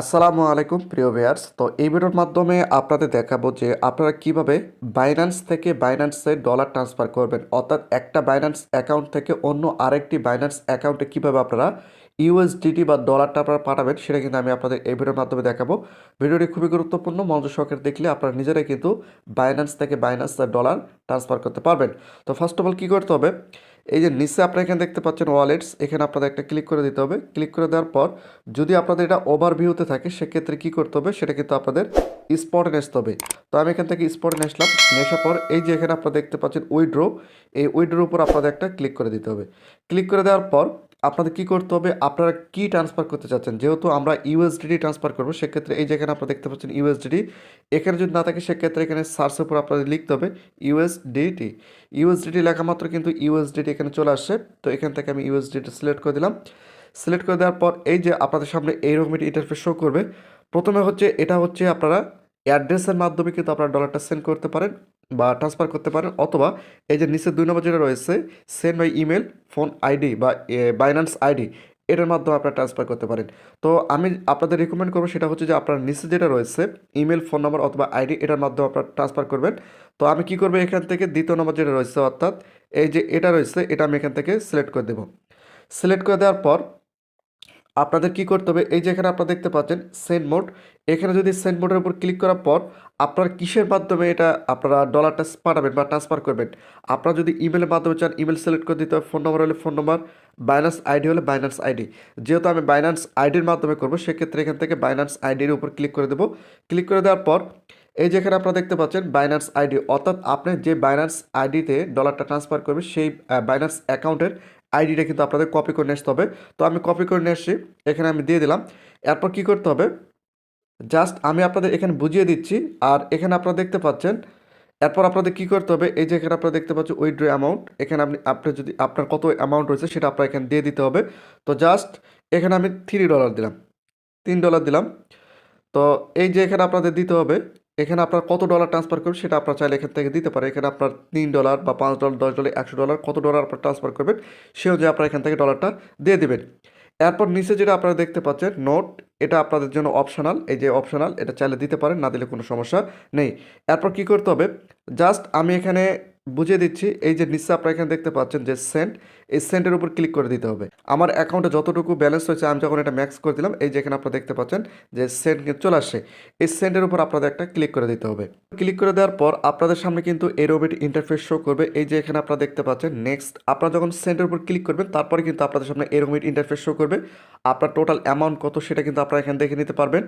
আসসালামু আলাইকুম, প্রিয় ভিউয়ার্স তো এই ভিডিওর মাধ্যমে আপনাদের দেখাবো যে আপনারা কীভাবে বাইন্যান্স থেকে বাইন্যান্সে ডলার ট্রান্সফার করবেন। অর্থাৎ একটা বাইন্যান্স অ্যাকাউন্ট থেকে অন্য আরেকটি বাইন্যান্স অ্যাকাউন্টে কীভাবে আপনারা ইউএসডিটি বা ডলারটা আপনারা পাঠাবেন, সেটা কিন্তু আমি আপনাদের এই ভিডিওর মাধ্যমে দেখাবো। ভিডিওটি খুবই গুরুত্বপূর্ণ, মঞ্চ সহকারে দেখলে আপনারা নিজেরাই কিন্তু বাইন্যান্স থেকে বাইন্যান্স ডলার ট্রান্সফার করতে পারবেন। তো ফার্স্ট অফ অল কী করতে হবে? এই যে নিচে আপনারা এখানে দেখতে পাচ্ছেন ওয়ালেটস এখানে আপনাদের একটা ক্লিক করে দিতে হবে। ক্লিক করে দেওয়ার পর যদি আপনাদের এটা ওভারভিউতে থাকে, সেক্ষেত্রে কী করতে হবে? সেটা কিন্তু আপনাদের স্পটে আসতে হবে। তো আমি এখান থেকে স্পটে আসলাম নেশার পর এই যে এখানে আপনারা দেখতে পাচ্ছেন উইড্রো এই উইড্রোর উপর আপনাদের একটা ক্লিক করে দিতে হবে। ক্লিক করে দেওয়ার পর আপনাদের কী করতে হবে? আপনারা কী ট্রান্সফার করতে চাচ্ছেন? যেহেতু আমরা ইউএসডিটি ট্রান্সফার করব, সেক্ষেত্রে এই যেখানে আপনারা দেখতে পাচ্ছেন ইউএসডিডি এখানে যদি না থাকে, সেক্ষেত্রে এখানে সার্চের উপর আপনাদের লিখতে হবে ইউএসডিটি ইউএসডিটি লেখা মাত্র কিন্তু ইউএসডিটি এখানে চলে আসছে। তো এখান থেকে আমি ইউএসডিটি সিলেক্ট করে দিলাম। সিলেক্ট করে দেওয়ার পর এই যে আপনাদের সামনে এইরকম একটি ইন্টারফেস শো করবে। প্রথমে হচ্ছে, এটা হচ্ছে আপনারা অ্যাড্রেসের মাধ্যমে কিন্তু আপনারা ডলারটা সেন্ড করতে পারেন। বা ট্রান্সফার করতে পারেন অথবা এই যে নিচে দুই নম্বর যেটা রয়েছে send by email phone ID বা বাইন্যান্স আইডি এটার মাধ্যমে আপনারা ট্রান্সফার করতে পারেন। তো আমি আপনাদের রেকমেন্ড করব সেটা হচ্ছে যে আপনার নিচে যেটা রয়েছে ইমেল ফোন নম্বর অথবা আইডি এটার মাধ্যমে আপনারা ট্রান্সফার করবেন। তো আমি কি করব এখান থেকে দ্বিতীয় নম্বর যেটা রয়েছে অর্থাৎ এই যে এটা রয়েছে, এটা আমি এখান থেকে সিলেক্ট করে দেবো। সিলেক্ট করে দেওয়ার পর আপনাদের কি করতে হবে? এই যে এখানে আপনারা দেখতে পাচ্ছেন সেন্ড মোড এখানে যদি সেন্ড মোডের উপর ক্লিক করার পর আপনার কিসের মাধ্যমে এটা আপনারা ডলারটা পাঠাবেন বা ট্রান্সফার করবেন? আপনারা যদি ইমেলের মাধ্যমে চান ইমেল সিলেক্ট করে দিতে হবে। ফোন নম্বর হলে ফোন নম্বর বাইন্যান্স আইডি হলে বাইন্যান্স আইডি যেহেতু আমি বাইন্যান্স আইডির মাধ্যমে করব, সেক্ষেত্রে এখান থেকে বাইন্যান্স আইডির উপর ক্লিক করে দেবো। ক্লিক করে দেওয়ার পর এই যে এখানে আপনারা দেখতে পাচ্ছেন বাইন্যান্স আইডি অর্থাৎ আপনি যে বাইন্যান্স আইডিতে ডলারটা ট্রান্সফার করবেন, সেই বাইন্যান্স অ্যাকাউন্টের আইডিটা কিন্তু আপনাদের কপি করে নিয়ে আসতে হবে। তো আমি কপি করে নিয়ে আসছি এখানে আমি দিয়ে দিলাম। এরপর কি করতে হবে? জাস্ট আমি আপনাদের এখানে বুঝিয়ে দিচ্ছি, আর এখানে আপনারা দেখতে পাচ্ছেন, এরপর আপনাদের কী করতে হবে? এই যে এখানে আপনারা দেখতে পাচ্ছেন উইথড্র অ্যামাউন্ট এখানে আপনি আপনি যদি, আপনার কত অ্যামাউন্ট রয়েছে সেটা আপনার এখানে দিয়ে দিতে হবে। তো জাস্ট এখানে আমি থ্রি ডলার দিলাম, তিন ডলার দিলাম। তো এই যে এখানে আপনাদের দিতে হবে এখানে আপনার কত ডলার ট্রান্সফার করবেন সেটা আপনার চাইলে এখান থেকে দিতে পারে এখানে আপনার তিন ডলার বা পাঁচ ডলার দশ ডলার একশো ডলার কত ডলার আপনার ট্রান্সফার করবেন, সে অনুযায়ী আপনার এখান থেকে ডলারটা দিয়ে দেবেন। এরপর নিচে যেটা আপনারা দেখতে পাচ্ছেন নোট এটা আপনাদের জন্য অপশনাল এই যে অপশনাল এটা চাইলে দিতে পারেন, না দিলে কোনো সমস্যা নেই। এরপর কি করতে হবে? জাস্ট আমি এখানে বুঝিয়ে দিচ্ছি, এই যে নিচে আপনারা এখানে দেখতে পাচ্ছেন যে সেন্ট এই সেন্টের উপর ক্লিক করে দিতে হবে। আমার অ্যাকাউন্টে যতটুকু ব্যালেন্স হয়েছে, আমি যখন এটা ম্যাক্স করে দিলাম, এই যে এখানে আপনারা দেখতে পাচ্ছেন যে সেন্ট চলে আসছে। এই সেন্টের উপর আপনাদের একটা ক্লিক করে দিতে হবে। ক্লিক করে দেওয়ার পর আপনাদের সামনে কিন্তু একটি ইন্টারফেস শো করবে। এই যে এখানে আপনারা দেখতে পাচ্ছেন নেক্সট আপনারা যখন সেন্টের উপর ক্লিক করবেন, তারপরে কিন্তু আপনাদের সামনে একটি ইন্টারফেস শো করবে। আপনার টোটাল অ্যামাউন্ট কত সেটা কিন্তু আপনারা এখানে দেখে নিতে পারবেন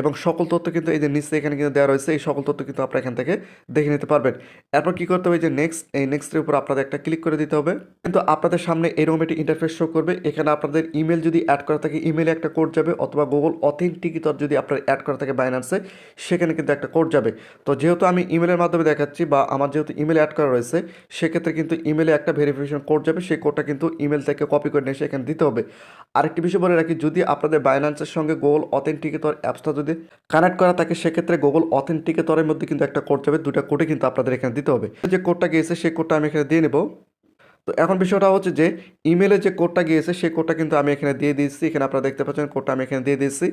এবং সকল তথ্য কিন্তু এই যে নিচে এখানে কিন্তু দেওয়া রয়েছে, এই সকল তথ্য কিন্তু আপনারা এখান থেকে দেখে নিতে পারবেন। এরপর কি করতে হবে? যে নেক্সট এই নেক্সটের উপর আপনাদের একটা ক্লিক করে দিতে হবে। কিন্তু আপনাদের সামনে এরকম একটি ইন্টারফেস শো করবে। এখানে আপনাদের ইমেল যদি অ্যাড করা থাকে ইমেলে একটা কোড যাবে অথবা গুগল অথেন্টিকিতর যদি আপনার অ্যাড করা থাকে বাইন্যান্সে সেখানে কিন্তু একটা কোড যাবে। তো যেহেতু আমি ইমেলের মাধ্যমে দেখাচ্ছি বা আমার যেহেতু ইমেল অ্যাড করা রয়েছে, সেক্ষেত্রে কিন্তু ইমেলে একটা ভেরিফিকেশন কোড যাবে। সেই কোডটা কিন্তু ইমেল থেকে কপি করে নিয়ে এসে এখানে দিতে হবে। আরেকটি বিষয় বলে রাখি, যদি আপনাদের বাইন্যান্সের সঙ্গে গুগল অথেন্টিকেটর অ্যাপসটা যদি কানেক্ট করা থাকে, সেক্ষেত্রে গুগল অথেন্টিকেটরের মধ্যে কিন্তু একটা কোড যাবে। দুটা কোডে কিন্তু আপনাদের এখানে দিতে হবে। যে কোডটা গিয়েছে সেই কোডটা আমি এখানে দিয়ে নেব। তো এখন বিষয়টা হচ্ছে যে ইমেলে যে কোডটা গিয়েছে সেই কোডটা কিন্তু আমি এখানে দিয়ে দিয়েছি। এখানে আপনারা দেখতে পাচ্ছেন, কোডটা আমি এখানে দিয়ে দিয়েছি।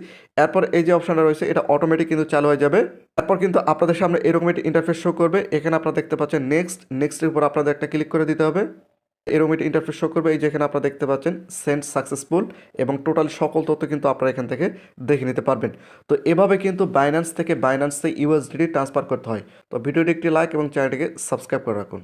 এরপর এই যে অপশানটা রয়েছে, এটা অটোমেটিক কিন্তু চালু হয়ে যাবে। তারপর কিন্তু আপনাদের সামনে এরকম একটি ইন্টারফেস শো করবে। এখানে আপনারা দেখতে পাচ্ছেন নেক্সট নেক্সটের উপর আপনাদের একটা ক্লিক করে দিতে হবে। এরকম একটি ইন্টারফেস শো করবে। এই যেখানে আপনারা দেখতে পাচ্ছেন সেন্ট সাকসেসফুল এবং টোটাল সকল তথ্য কিন্তু আপনারা এখান থেকে দেখে নিতে পারবেন। তো এভাবে কিন্তু বাইন্যান্স থেকে বাইন্যান্সে ইউএসডিটি ট্রান্সফার করতে হয়। তো ভিডিওটি একটি লাইক এবং চ্যানেলটিকে সাবস্ক্রাইব করে রাখুন।